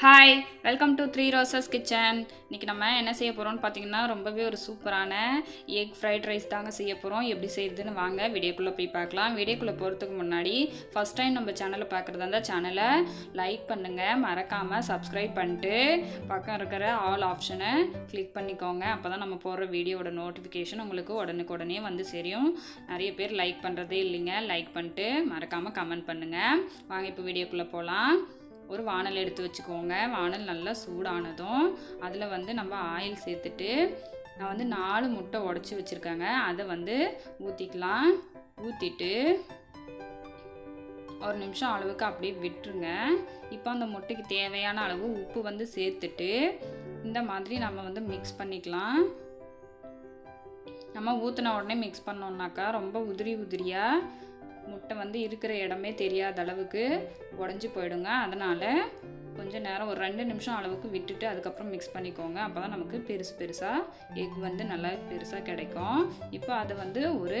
Hi welcome to Three Roses kitchen இன்றைக்கி நம்ம என்ன செய்ய போகிறோம்னு பார்த்தீங்கன்னா ரொம்பவே ஒரு சூப்பரான எக் ஃப்ரைட் ரைஸ் தாங்க செய்ய போகிறோம் எப்படி செய்யுதுன்னு வாங்க வீடியோக்குள்ளே போய் பார்க்கலாம் வீடியோக்குள்ளே போகிறதுக்கு முன்னாடி ஃபஸ்ட் டைம் நம்ம சேனலை பார்க்குறதா இருந்தால் சேனலை லைக் பண்ணுங்கள் மறக்காமல் சப்ஸ்கிரைப் பண்ணிட்டு பக்கம் இருக்கிற ஆல் ஆப்ஷனை கிளிக் பண்ணிக்கோங்க. அப்போ தான் நம்ம போடுற வீடியோட நோட்டிஃபிகேஷன் உங்களுக்கு உடனுக்கு உடனே வந்து சரியும் நிறைய பேர் லைக் பண்ணுறதே இல்லைங்க. லைக் பண்ணிட்டு மறக்காமல் கமெண்ட் பண்ணுங்கள் வாங்க இப்போ வீடியோக்குள்ளே போகலாம் ஒரு வானல் எடுத்து வச்சுக்கோங்க. வானல் நல்லா சூடானதும் அதில் வந்து நம்ம ஆயில் சேர்த்துட்டு நான் வந்து நாலு முட்டை உடச்சி வச்சுருக்கேங்க. அதை வந்து ஊற்றிக்கலாம் ஊற்றிட்டு ஒரு நிமிஷம் அளவுக்கு அப்படியே விட்டுருங்க. இப்போ அந்த முட்டைக்கு தேவையான அளவு உப்பு வந்து சேர்த்துட்டு இந்த மாதிரி நம்ம வந்து மிக்ஸ் பண்ணிக்கலாம். நம்ம ஊற்றின உடனே மிக்ஸ் பண்ணோம்னாக்கா ரொம்ப உதிரி உதிரியாக முட்டை வந்து இருக்கிற இடமே தெரியாத அளவுக்கு உடஞ்சி போயிடுங்க. அதனால் கொஞ்சம் நேரம் ஒரு ரெண்டு நிமிஷம் அளவுக்கு விட்டுட்டு அதுக்கப்புறம் மிக்ஸ் பண்ணிக்கோங்க. அப்போ தான் நமக்கு பெருசு பெருசாக எக் வந்து நல்லா பெருசாக கிடைக்கும். இப்போ அதை வந்து ஒரு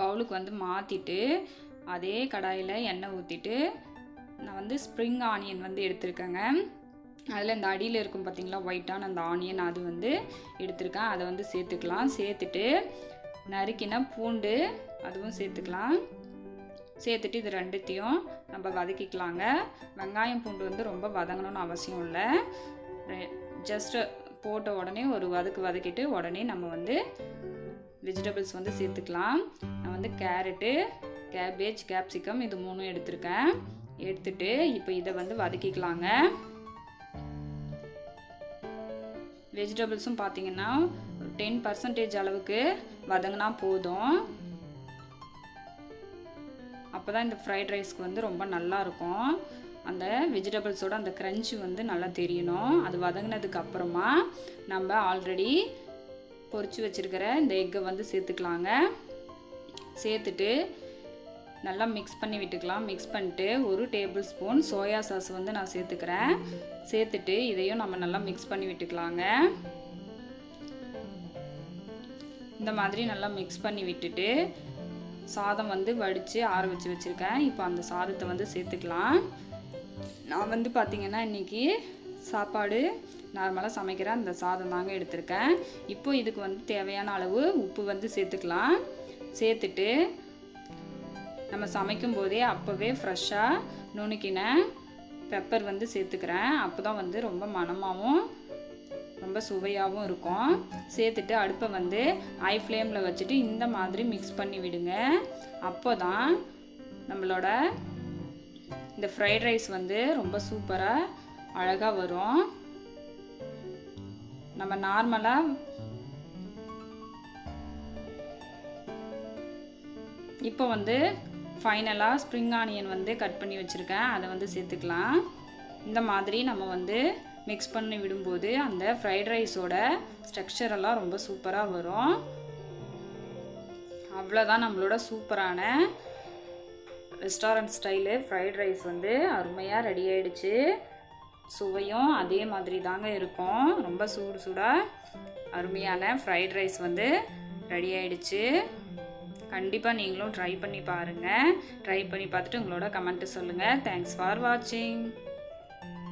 பவுலுக்கு வந்து மாற்றிட்டு அதே கடாயில் எண்ணெய் ஊற்றிட்டு நான் வந்து ஸ்ப்ரிங் ஆனியன் வந்து எடுத்திருக்கேங்க. அதில் இந்த அடியில் இருக்கும் பார்த்தீங்களா ஒயிட்டான அந்த ஆனியன் அது வந்து எடுத்திருக்கேன். அதை வந்து சேர்த்துக்கலாம். சேர்த்துட்டு நறுக்கின பூண்டு அதுவும் சேர்த்துக்கலாம். சேர்த்துட்டு இது ரெண்டுத்தையும் நம்ம வதக்கிக்கலாங்க. வெங்காயம் பூண்டு வந்து ரொம்ப வதங்கணும்னு அவசியம் இல்லை. ஜஸ்ட்டு போட்ட உடனே ஒரு வதக்கு வதக்கிட்டு உடனே நம்ம வந்து வெஜிடபிள்ஸ் வந்து சேர்த்துக்கலாம். நான் வந்து கேரட்டு கேபேஜ் கேப்சிகம் இது மூணும் எடுத்திருக்கேன். எடுத்துட்டு இப்போ இதை வந்து வதக்கிக்கலாங்க. வெஜிடபிள்ஸும் பார்த்தீங்கன்னா டென் பர்சன்டேஜ் அளவுக்கு வதங்கினா போதும். அப்போ தான் இந்த ஃப்ரைட் ரைஸ்க்கு வந்து ரொம்ப நல்லா இருக்கும் அந்த வெஜிடபிள்ஸோட அந்த க்ரன்ச்சு வந்து நல்லா தெரியணும். அது வதங்கினதுக்கு அப்புறமா நம்ம ஆல்ரெடி பொறிச்சு வச்சுருக்கிற இந்த எக்கை வந்து சேர்த்துக்கலாங்க. சேர்த்துட்டு நல்லா மிக்ஸ் பண்ணி விட்டுக்கலாம். மிக்ஸ் பண்ணிட்டு ஒரு டேபிள் ஸ்பூன் சோயா சாஸ் வந்து நான் சேர்த்துக்கிறேன். சேர்த்துட்டு இதையும் நம்ம நல்லா மிக்ஸ் பண்ணி விட்டுக்கலாங்க. இந்த மாதிரி நல்லா மிக்ஸ் பண்ணி விட்டுட்டு சாதம் வந்து வடித்து ஆற வச்சு வச்சுருக்கேன். இப்போ அந்த சாதத்தை வந்து சேர்த்துக்கலாம். நான் வந்து பார்த்திங்கன்னா இன்றைக்கி சாப்பாடு நார்மலாக சமைக்கிற அந்த சாதம் தாங்க எடுத்திருக்கேன். இப்போ இதுக்கு வந்து தேவையான அளவு உப்பு வந்து சேர்த்துக்கலாம். சேர்த்துட்டு நம்ம சமைக்கும் போதே அப்போவே ஃப்ரெஷ்ஷாக நுணுக்கின பெப்பர் வந்து சேர்த்துக்கிறேன். அப்போ தான் வந்து ரொம்ப மணமாகவும் ரொம்ப சுவையாகவும் இருக்கும். சேர்த்துட்டு அடுப்பை வந்து ஹை ஃப்ளேமில் வச்சுட்டு இந்த மாதிரி மிக்ஸ் பண்ணி விடுங்க. அப்போ தான் நம்மளோட இந்த ஃப்ரைட் ரைஸ் வந்து ரொம்ப சூப்பராக அழகாக வரும். நம்ம நார்மலாக இப்போ வந்து ஃபைனலாக ஸ்ப்ரிங் ஆனியன் வந்து கட் பண்ணி வச்சுருக்கேன். அதை வந்து சேர்த்துக்கலாம். இந்த மாதிரி நம்ம வந்து மிக்ஸ் பண்ணி விடும்போது அந்த ஃப்ரைட் ரைஸோட ஸ்ட்ரக்சர் எல்லாம் ரொம்ப சூப்பராக வரும். அவ்வளோதான் நம்மளோட சூப்பரான ரெஸ்டாரண்ட் ஸ்டைலு ஃப்ரைட் ரைஸ் வந்து அருமையாக ரெடி ஆகிடுச்சு சுவையும் அதே மாதிரி தாங்க இருக்கும். ரொம்ப சூடு சூடாக அருமையான ஃப்ரைட் ரைஸ் வந்து ரெடி ஆகிடுச்சு கண்டிப்பாக நீங்களும் ட்ரை பண்ணி பாருங்கள் ட்ரை பண்ணி பார்த்துட்டு உங்களோட கமெண்ட்டு சொல்லுங்கள் தேங்க்ஸ் ஃபார் வாட்சிங்